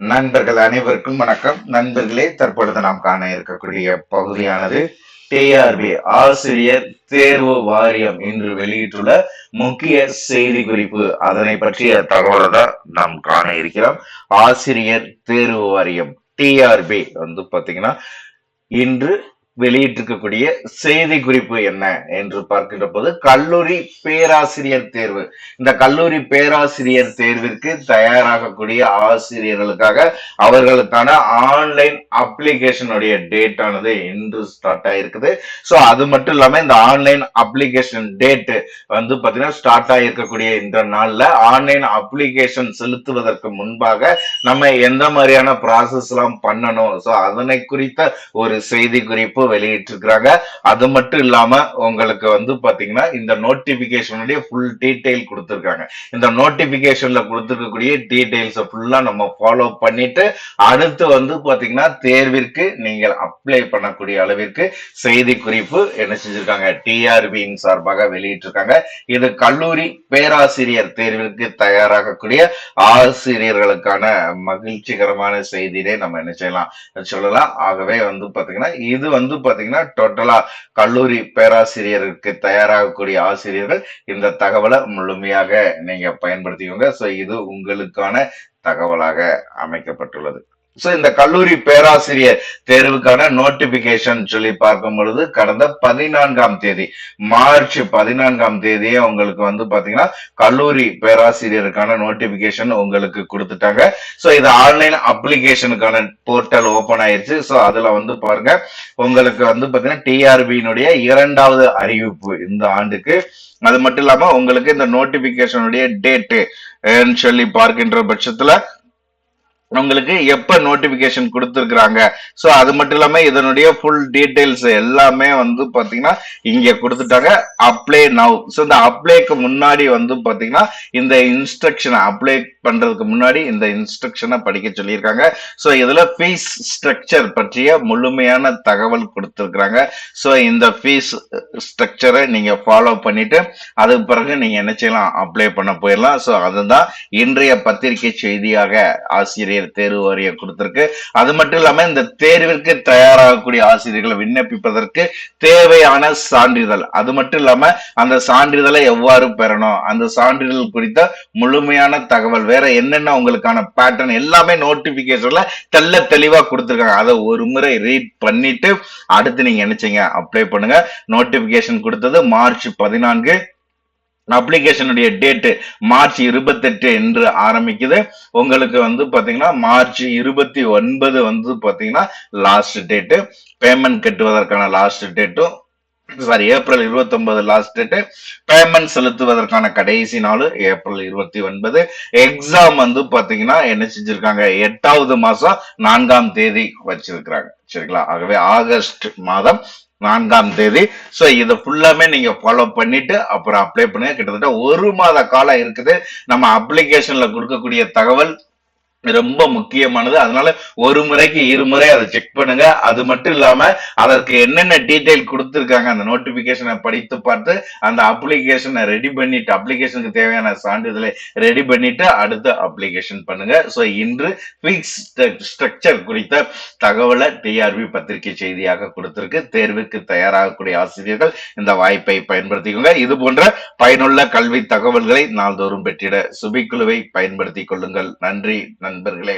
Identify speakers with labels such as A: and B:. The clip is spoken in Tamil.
A: நண்பர்கள் அனைவருக்கும் வணக்கம். நண்பர்களே தற்பொழுது நாம் காண இருக்கக்கூடிய பகுதியானது டிஆர்பி ஆசிரியர் தேர்வு வாரியம் இன்று வெளியிட்டுள்ள முக்கிய செய்தி குறிப்பு அதனை பற்றிய தகவலை தான் நாம் காண இருக்கிறோம். ஆசிரியர் தேர்வு வாரியம் டிஆர்பி வந்து பாத்தீங்கன்னா இன்று வெளியிட்டிருக்கக்கூடிய செய்தி குறிப்பு என்ன என்று பார்க்கின்ற போது கல்லூரி பேராசிரியர் தேர்வு. இந்த கல்லூரி பேராசிரியர் தேர்விற்கு தயாராகக்கூடிய ஆசிரியர்களுக்காக அவர்களுக்கான ஆன்லைன் அப்ளிகேஷனுடைய டேட் ஆனது இன்று ஸ்டார்ட் ஆயிருக்குது. ஸோ அது மட்டும் இல்லாமல் இந்த ஆன்லைன் அப்ளிகேஷன் டேட் வந்து பாத்தீங்கன்னா ஸ்டார்ட் ஆகியிருக்கக்கூடிய இந்த நாள்ல ஆன்லைன் அப்ளிகேஷன் செலுத்துவதற்கு முன்பாக நம்ம எந்த மாதிரியான ப்ராசஸ்லாம் பண்ணணும்? ஸோ அதனை குறித்த ஒரு செய்தி குறிப்பு வெளியிட்டிருக்கிறாங்க. அது மட்டும் இல்லாம உங்களுக்கு வந்து பாத்தீங்கன்னா இந்த நோட்டிபிகேஷனுடைய ஃபுல் டீடைல் கொடுத்திருக்காங்க. இந்த நோட்டிபிகேஷன்ல கொடுத்துருக்கக்கூடிய டீடைல்ஸ் ஃபுல்லா நம்ம ஃபாலோ பண்ணிட்டு அடுத்து வந்து பாத்தீங்கன்னா தேர்விற்கு நீங்கள் அப்ளை பண்ணக்கூடிய அளவிற்கு செய்தி குறிப்பு என்ன செஞ்சிருக்காங்க? டிஆர்பியின் சார்பாக வெளியிட்டிருக்காங்க. இது கல்லூரி பேராசிரியர் தேர்விற்கு தயாராகக்கூடிய ஆசிரியர்களுக்கான மகிழ்ச்சிகரமான செய்தியிலே நம்ம என்ன செய்யலாம்? சொல்லலாம். ஆகவே வந்து பாத்தீங்கன்னா இது வந்து பாத்தீங்கன்னா டோட்டலா கல்லூரி பேராசிரியருக்கு தயாராகக்கூடிய ஆசிரியர்கள் இந்த தகவலை முழுமையாக நீங்க பயன்படுத்திக்கோங்க. சோ இது உங்களுக்கான தகவலாக அமைக்கப்பட்டுள்ளது. சோ இந்த கல்லூரி பேராசிரியர் தேர்வுக்கான நோட்டிபிகேஷன் சொல்லி பார்க்கும் பொழுது கடந்த பதினான்காம் தேதி மார்ச் பதினான்காம் தேதியே உங்களுக்கு வந்து பாத்தீங்கன்னா கல்லூரி பேராசிரியருக்கான நோட்டிபிகேஷன் உங்களுக்கு கொடுத்துட்டாங்க. சோ இது ஆன்லைன் அப்ளிகேஷனுக்கான போர்ட்டல் ஓபன் ஆயிருச்சு. சோ அதுல வந்து பாருங்க உங்களுக்கு வந்து பாத்தீங்கன்னா டிஆர்பியினுடைய இரண்டாவது அறிவிப்பு இந்த ஆண்டுக்கு. அது மட்டும் இல்லாம உங்களுக்கு இந்த நோட்டிபிகேஷனுடைய டேட்டு சொல்லி பார்க்கின்ற பட்சத்துல உங்களுக்கு எப்ப நோட்டிபிகேஷன் கொடுத்துருக்குறாங்க? ஸோ அது மட்டும் இல்லாம இதனுடைய ஃபுல் டீடைல்ஸ் எல்லாமே வந்து பாத்தீங்கன்னா இங்க கொடுத்துட்டாங்க. அப்ளை நவ் ஸோ இந்த அப்ளைக்கு முன்னாடி வந்து பாத்தீங்கன்னா இந்த இன்ஸ்ட்ரக்ஷனை அப்ளை பண்றதுக்கு முன்னாடி இந்த இன்ஸ்ட்ரக்ஷனை படிக்க சொல்லியிருக்காங்க. ஸோ இதுல ஃபீஸ் ஸ்ட்ரக்சர் பற்றிய முழுமையான தகவல் கொடுத்துருக்குறாங்க. ஸோ இந்த ஃபீஸ் ஸ்ட்ரக்சரை நீங்க ஃபாலோ பண்ணிட்டு அதுக்கு பிறகு நீங்க என்ன செய்யலாம்? அப்ளை பண்ண போயிடலாம். ஸோ அதுதான் இன்றைய பத்திரிகை செய்தியாக ஆசிரியர் தேர்வு வாரியம் கொடுத்திருக்கு. அது மட்டும் இல்லாம இந்த தேர்விற்கு தயாராகக்கூடிய ஆசிரியர்களை விண்ணப்பிப்பதற்கு தேவையான சான்றிதழ். அது மட்டும் இல்லாம அந்த சான்றிதழை எவ்வாறு பெறணும்? அந்த சான்றிதழ் குறித்த முழுமையான தகவல் வேற என்னென்ன உங்களுக்கான பேட்டர்ன் எல்லாமே நோட்டிபிகேஷன்ல தெல்ல தெளிவா கொடுத்துருக்காங்க. அதை ஒரு முறை ரீட் பண்ணிட்டு அடுத்து நீங்க நினைச்சீங்க அப்ளை பண்ணுங்க. நோட்டிபிகேஷன் கொடுத்தது மார்ச் பதினான்கு. அப்ளிகேஷனுடைய டேட்டு மார்ச் இருபத்தெட்டு என்று ஆரம்பிக்குது. உங்களுக்கு வந்து பாத்தீங்கன்னா மார்ச் இருபத்தி ஒன்பது வந்து பாத்தீங்கன்னா லாஸ்ட் டேட்டு பேமெண்ட் கட்டுவதற்கான லாஸ்ட் டேட்டும் சாரி ஏப்ரல் இருபத்தி ஒன்பது லாஸ்ட் டேட்டு பேமெண்ட் செலுத்துவதற்கான கடைசி நாள் ஏப்ரல் இருபத்தி ஒன்பது. எக்ஸாம் வந்து பாத்தீங்கன்னா என்ன செஞ்சிருக்காங்க? எட்டாவது மாசம் நான்காம் தேதி வச்சிருக்கிறாங்க. சரிங்களா? ஆகவே ஆகஸ்ட் மாதம் நான்காம் தேதி. ஸோ இதை ஃபுல்லாமே நீங்க ஃபாலோ பண்ணிட்டு அப்புறம் அப்ளை பண்ணுங்க. கிட்டத்தட்ட ஒரு மாத காலம் இருக்குது. நம்ம அப்ளிகேஷன்ல கொடுக்கக்கூடிய தகவல் ரொம்ப முக்கியமானது. அதனால ஒரு முறைக்கு இருமுறை அதை செக் பண்ணுங்க. அது மட்டும் இல்லாம அதற்கு என்னென்ன டீட்டெயில் கொடுத்துருக்காங்க அந்த நோட்டிபிகேஷனை படித்து பார்த்து அந்த அப்ளிகேஷனை ரெடி பண்ணிட்டு அப்ளிகேஷனுக்கு தேவையான சான்றிதழை ரெடி பண்ணிட்டு அடுத்து அப்ளிகேஷன் பண்ணுங்க. ஸோ இன்று ஃபிக்ஸ் ஸ்ட்ரக்சர் குறித்த தகவலை டிஆர்பி பத்திரிகை செய்தியாக கொடுத்திருக்கு. தேர்வுக்கு தயாராகக்கூடிய ஆசிரியர்கள் இந்த வாய்ப்பை பயன்படுத்திக்கோங்க. இது போன்ற பயனுள்ள கல்வி தகவல்களை நாள்தோறும் பெற்றிட சுபிக்குழுவை பயன்படுத்திக் கொள்ளுங்கள். நன்றி நன்றி. நண்பர்களே.